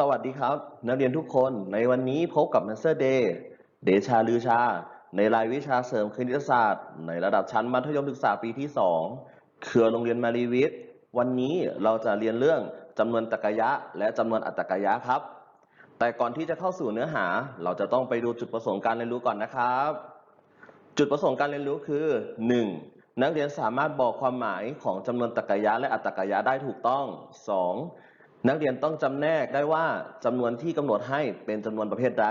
สวัสดีครับ นักเรียนทุกคนในวันนี้พบกับนันเซอร์เดย์เดชาลือชา ในรายวิชาเสริมคณิตศาสตร์ ในระดับชั้นมัธยมศึกษาปีที่ 2 เครือโรงเรียนมารีวิทย์วันนี้เราจะเรียนเรื่องจำนวนตรรกะยะ และจำนวนอัตตรกะยะครับ แต่ก่อนที่จะเข้าสู่เนื้อหา เราจะต้องไปดูจุดประสงค์การเรียนรู้ก่อนนะครับ จุดประสงค์การเรียนรู้คือ 1. นักเรียนสามารถบอกความหมายของจำนวนตรรกะยะและอัตตรกะยะได้ถูกต้อง 2. นักเรียนต้องจำแนกได้ว่าจำนวนที่กำหนดให้เป็นจำนวนประเภทใด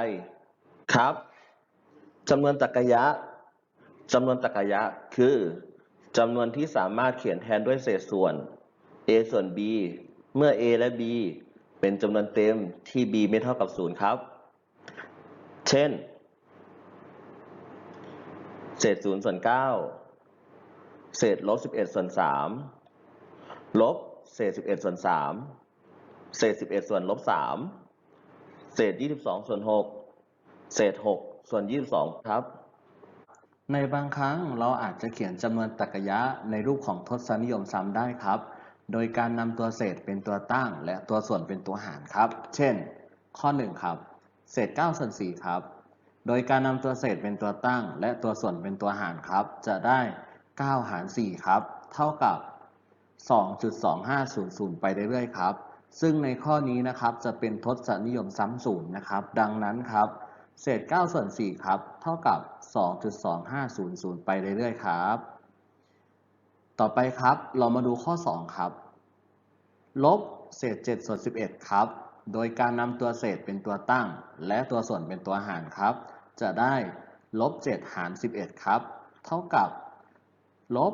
ครับจำนวนตรรกะยะจำนวนตรรกยะคือจำนวนที่สามารถเขียนแทนด้วยเศษส่วน a ส่วน b เมื่อ a และ b เป็นจำนวนเต็มที่ b ไม่เท่ากับ0ครับ เช่น เศษ0ส่วน9เศษลบ11ส่วน3ลบเศษ11ส่วน3 เศษ11ส่วนลบ3เศษ22ส่วน6เศษ6ส่วน22ครับ ในบางครั้งเราอาจจะเขียนจำนวนตรรกะยะในรูปของทศนิยมซ้ำได้ครับ โดยการนำตัวเศษเป็นตัวตั้ง และตัวส่วนเป็นตัวหารครับ เช่น ข้อ1ครับเศษ 9 ส่วน 4 ครับ โดยการนำตัวเศษเป็นตัวตั้ง และตัวส่วนเป็นตัวหารครับ จะได้ 9 หาร 4 ครับ เท่ากับ 2.2500 ไปเรื่อยๆครับ ซึ่งในข้อนี้นะครับจะเป็นทศนิยมซ้ำศูนย์นะครับ ดังนั้นครับ เศษ 9 ส่วน 4 ครับ เท่ากับ 2.2500 ไปเรื่อยๆครับ ต่อไปครับเรามาดูข้อ 2 ครับ ลบเศษ 7 ส่วน 11 ครับ โดยการนำตัวเศษเป็นตัวตั้ง และตัวส่วนเป็นตัวหารครับ จะได้ลบ 7 หาร 11 ครับ เท่ากับ ลบ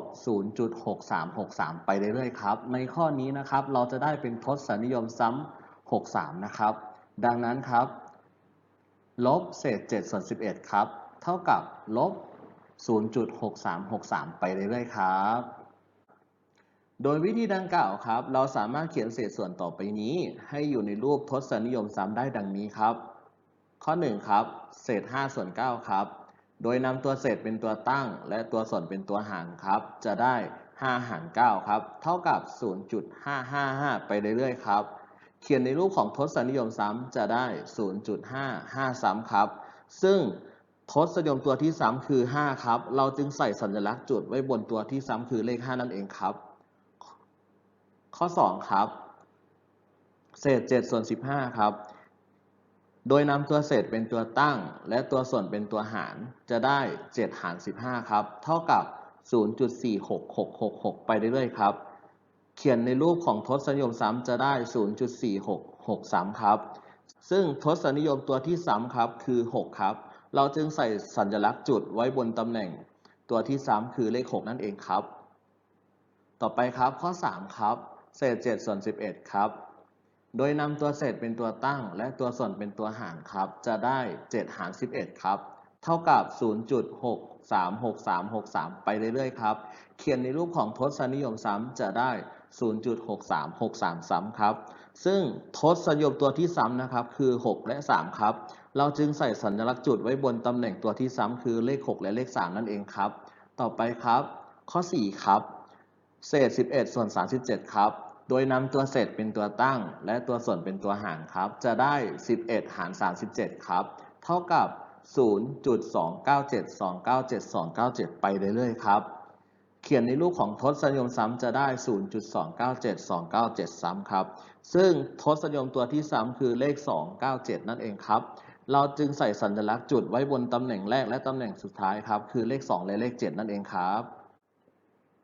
0.6363 ไปเรื่อยๆครับ ในข้อนี้นะครับเราจะได้เป็นทศนิยมซ้ำ63 นะครับ ดังนั้นครับ ลบเศษ7ส่วน11 ครับ เท่ากับลบ 0.6363 ไปเรื่อยๆครับ โดยวิธีดังกล่าวครับ เราสามารถเขียนเศษส่วนต่อไปนี้ ให้อยู่ในรูปทศนิยมซ้ำได้ดังนี้ครับ ข้อ 1 ครับ เศษ5ส่วน9ครับ โดยนำตัวเศษเป็นตัวตั้ง และตัวส่วนเป็นตัวหารครับ จะได้ 5 หาร 9 ครับ เท่ากับ 0.555 ไปเรื่อยๆครับ เขียนในรูปของทศนิยมซ้ำจะได้ 0.55 ซ้ำครับ ซึ่งทศนิยมตัวที่ซ้ำคือ 5 ครับ เราจึงใส่สัญลักษณ์จุดไว้บนตัวที่ซ้ำคือเลข 5 นั่นเองครับ ข้อ 2 ครับ เศษ 7 ส่วน 15 ครับ โดยนำตัวเศษเป็นตัวตั้ง และตัวส่วนเป็นตัวหาร จะได้ 7 หาร 15 ครับ เท่ากับ 0.46666 ไปเรื่อยๆครับ เขียนในรูปของทศนิยมซ้ำจะได้ 0.4663 ครับ ซึ่งทศนิยมตัวที่ซ้ำครับคือ 6 ครับ เราจึงใส่สัญลักษณ์จุดไว้บนตำแหน่ง ตัวที่ซ้ำคือเลข 6 นั่นเองครับ ต่อไปครับข้อ 3 ครับ เศษ 7 ส่วน 11 ครับ โดยนำตัวเศษเป็นตัวตั้ง และตัวส่วนเป็นตัวหารครับ จะได้ 7 หาร 11 ครับ เท่ากับ 0.636363 ไปเรื่อยๆ ครับ เขียนในรูปของทศนิยมซ้ำจะได้ 0.6363ซ้ำครับ ซึ่งทศนิยมตัวที่ซ้ำนะครับ คือ 6 และ 3 ครับ เราจึงใส่สัญลักษณ์จุดไว้บนตำแหน่งตัวที่ซ้ำคือเลข 6 และเลข 3 นั่นเองครับ ต่อไปครับ ข้อ 4 ครับ เศษ 11 ส่วน 37 ครับ โดยนำตัวเศษเป็นตัวตั้ง และตัวส่วนเป็นตัวหารครับ จะได้ 11 หาร 37 ครับ เท่ากับ 0.297297297 ไปเรื่อยๆ ครับ เขียนในรูปของทศนิยมซ้ำจะได้ 0.297297ซ้ำครับ ซึ่งทศนิยมตัวที่ซ้ำคือเลข 297 นั่นเองครับ เราจึงใส่สัญลักษณ์จุดไว้บนตำแหน่งแรกและตำแหน่งสุดท้ายครับ คือเลข 2 และเลข 7 นั่นเองครับ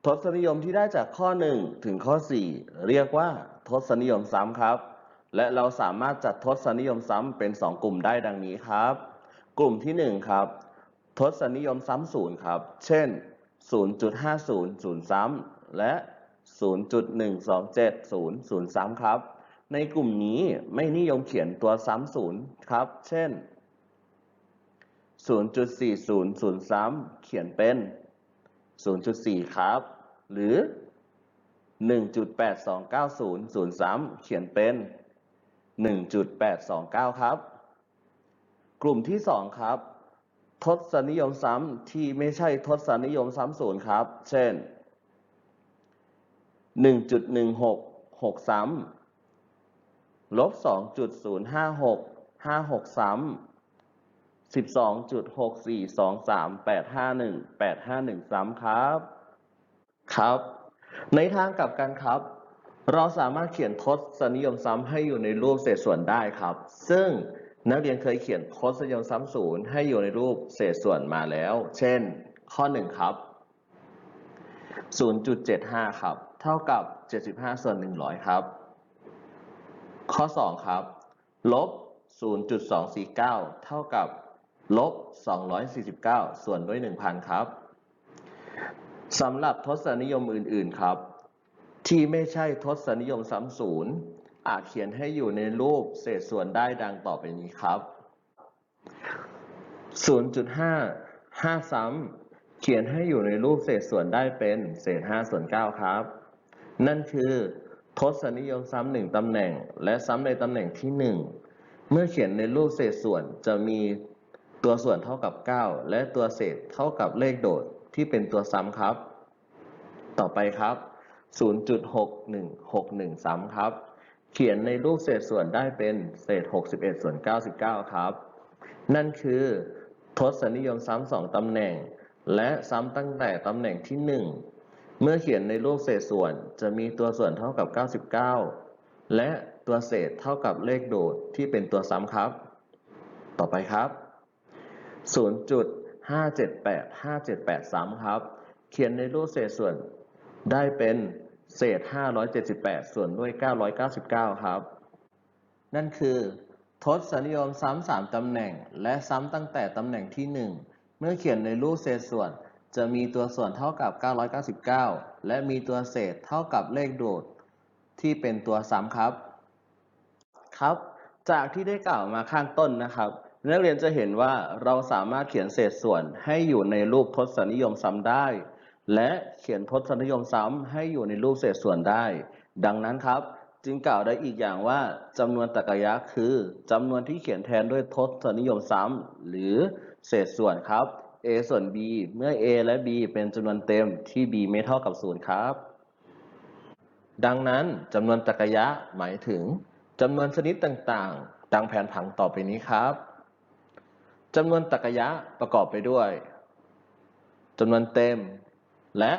ทศนิยมที่ได้จากข้อ 1 ถึงข้อ 4 เรียกว่าทศนิยมซ้ำครับ และเราสามารถจัดทศนิยมซ้ำเป็น 2 กลุ่มได้ดังนี้ครับ กลุ่มที่ 1 ครับ ทศนิยมซ้ำศูนย์ครับ เช่น 0.50ศูนย์ซ้ำและ 0.1270ศูนย์ซ้ำครับ ในกลุ่มนี้ไม่นิยมเขียนตัวซ้ำศูนย์ครับ เช่น 0.40ศูนย์ซ้ำเขียนเป็น 0.4 ครับ หรือ 1.8290ศูนย์ซ้ำเขียนเป็น 1.829 ครับ กลุ่มที่ 2 ครับ ทศนิยมซ้ำที่ไม่ใช่ทศนิยมซ้ำศูนย์ครับ เช่น 1.166ซ้ลบสองจุดศูนย์ห้าหกห้าหกซ้ำ สิบสองจุดหกสี่สองสามแปดห้าหนึ่งแปดห้าหนึ่งซ้ำครับ ครับ ในทางกลับกันครับ เราสามารถเขียนทศนิยมซ้ำให้อยู่ในรูปเศษส่วนได้ครับ ซึ่งนักเรียนเคยเขียนทศนิยมซ้ำศูนย์ให้อยู่ในรูปเศษส่วนมาแล้ว เช่น ข้อ1ครับ0.75ครับ เท่ากับ75ส่วน100ครับ ข้อ2ครับ ลบ0.249เท่ากับ ลบ 249 ส่วนด้วย 1,000 ครับสำหรับทศนิยมอื่น ๆ ครับ ที่ไม่ใช่ทศนิยมซ้ำศูนย์อาจเขียนให้อยู่ในรูปเศษส่วนได้ดังต่อไปนี้ครับ 0.5 5 ซ้ำเขียนให้อยู่ในรูปเศษส่วนได้เป็นเศษ 5 ส่วน 9 ครับ นั่นคือทศนิยมซ้ำหนึ่งตำแหน่ง และซ้ำในตำแหน่งที่ 1 เมื่อเขียนในรูปเศษส่วนจะมี ตัวส่วนเท่ากับ 9 และตัวเศษเท่ากับเลขโดดที่เป็นตัวซ้ำครับ ต่อไปครับ 0.6161ซ้ำครับ เขียนในรูปเศษส่วนได้เป็นเศษ 61 ส่วน 99 ครับ นั่นคือทศนิยมซ้ำสองตำแหน่ง และซ้ำตั้งแต่ตำแหน่งที่ 1 เมื่อเขียนในรูปเศษส่วนจะมีตัวส่วนเท่ากับ 99 และตัวเศษเท่ากับเลขโดดที่เป็นตัวซ้ำครับ ต่อไปครับ 0.578ซ้ำครับ เขียนในรูปเศษส่วนได้เป็นเศษ 578 ส่วนด้วย 999 ครับ นั่นคือทศนิยมซ้ำสามตำแหน่ง และซ้ำตั้งแต่ตำแหน่งที่ 1 เมื่อเขียนในรูปเศษส่วน จะมีตัวส่วนเท่ากับ 999 และมีตัวเศษเท่ากับเลขโดด ที่เป็นตัวซ้ำครับ ครับ จากที่ได้กล่าวมาข้างต้นนะครับ นักเรียนจะเห็นว่าเราสามารถเขียนเศษส่วนให้อยู่ในรูปทศนิยมซ้ำได้ และเขียนทศนิยมซ้ำให้อยู่ในรูปเศษส่วนได้ ดังนั้นครับ จึงกล่าวได้อีกอย่างว่าจำนวนตรรกะยะคือจำนวนที่เขียนแทนด้วยทศนิยมซ้ำหรือเศษส่วนครับ a ส่วน b เมื่อ a และ b เป็นจำนวนเต็มที่ b ไม่เท่ากับ0ครับ ดังนั้นจำนวนตรรกะยะหมายถึงจำนวนชนิดต่างๆ ดังแผนผังต่อไปนี้ครับ จำนวนตรกยะประกอบไปด้วยจำนวนเต็ม และ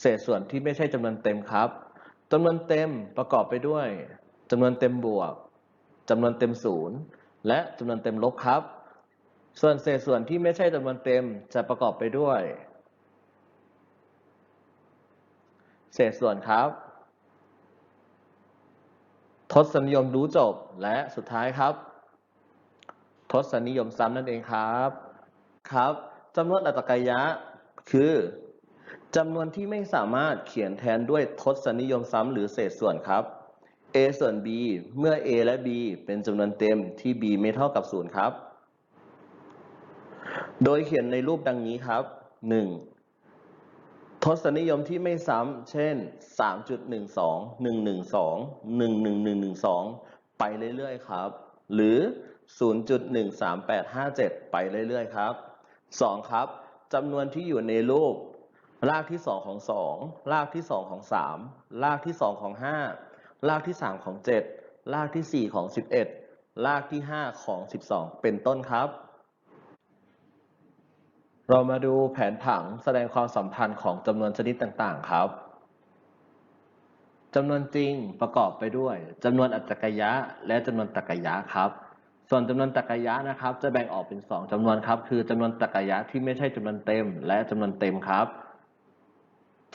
เศษส่วนที่ไม่ใช่จำนวนเต็มครับจำนวนเต็มประกอบไปด้วยจำนวนเต็มบวกจำนวนเต็มศูนย์และจำนวนเต็มลบครับ ส่วนเศษส่วนที่ไม่ใช่จำนวนเต็มจะประกอบไปด้วย เศษส่วนครับ ทศนิยมรู้จบและสุดท้ายครับ ทศนิยมซ้ำนั่นเองครับ ครับจำนวนอัตกยะคือจำนวนที่ไม่สามารถเขียนแทนด้วยทศนิยมซ้ำหรือเศษส่วนครับ a ส่วน b เมื่อ a และ b เป็นจำนวนเต็มที่ b ไม่เท่ากับ 0 ครับ โดยเขียนในรูปดังนี้ครับ 1. ทศนิยมที่ไม่ซ้ำเช่น 3.12 112 11112 ไปเรื่อยๆ ครับ หรือ 0.13857 ไปเรื่อยๆครับ 2. ครับจำนวนที่อยู่ในรูป รากที่ 2 ของ 2 รากที่ 2 ของ 3 รากที่ 2 ของ 5 รากที่ 3 ของ 7 รากที่ 4 ของ 11 รากที่ 5 ของ 12 เป็นต้นครับ เรามาดูแผนผังแสดงความสัมพันธ์ของจำนวนชนิดต่างๆ ครับจำนวนจริงประกอบไปด้วยจำนวนอัตตกยะและจำนวนตรรกยะครับ ส่วนจำนวนตรรกยะนะครับ จะแบ่งออกเป็น 2จำนวนครับ คือจำนวนตรรกยะที่ไม่ใช่จำนวนเต็ม และจำนวนเต็มครับ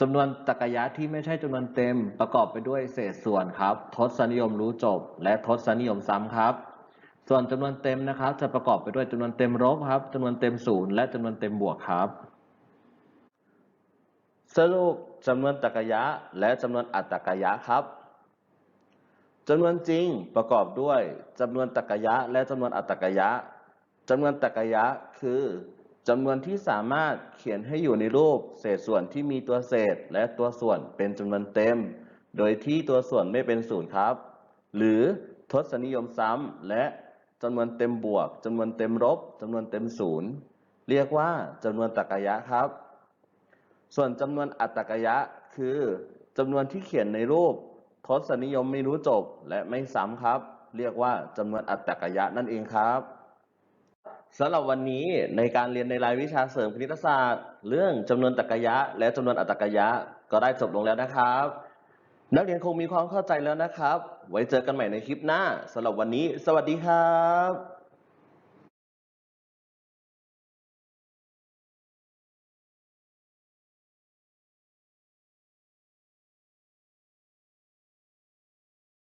จำนวนตรรกยะที่ไม่ใช่จำนวนเต็ม ประกอบไปด้วยเศษส่วนครับทศนิยมรู้จบ และทศนิยมซ้ำครับ ส่วนจำนวนเต็มนะครับ จะประกอบไปด้วยจำนวนเต็มลบครับจำนวนเต็มศูนย์และจำนวนเต็มบวกครับ สรุปจำนวนตรรกยะและจำนวนอัตตรกยะครับ จำนวนจริงประกอบด้วยจำนวนตรรกยะ และจำนวนอัตตรกยะจำนวนตรรกยะคือจำนวนที่สามารถเขียนให้อยู่ในรูปเศษส่วนที่มีตัวเศษและตัวส่วนเป็นจำนวนเต็ม โดยที่ตัวส่วนไม่เป็นศูนย์ครับ หรือทศนิยมซ้ำและจำนวนเต็มบวกจำนวนเต็มลบจำนวนเต็มศูนย์เรียกว่าจำนวนตรรกยะครับ ส่วนจำนวนอัตตรกยะคือจำนวนที่เขียนในรูป ทศนิยมไม่รู้จบและไม่ซ้ำครับ เรียกว่าจำนวนอัตตกยะนั่นเองครับสำหรับวันนี้ในการเรียนในรายวิชาเสริมคณิตศาสตร์ เรื่องจำนวนตรรกยะ และจำนวนอัตตกยะก็ได้จบลงแล้วนะครับ นักเรียนคงมีความเข้าใจแล้วนะครับ ไว้เจอกันใหม่ในคลิปหน้าสำหรับวันนี้ สวัสดีครับ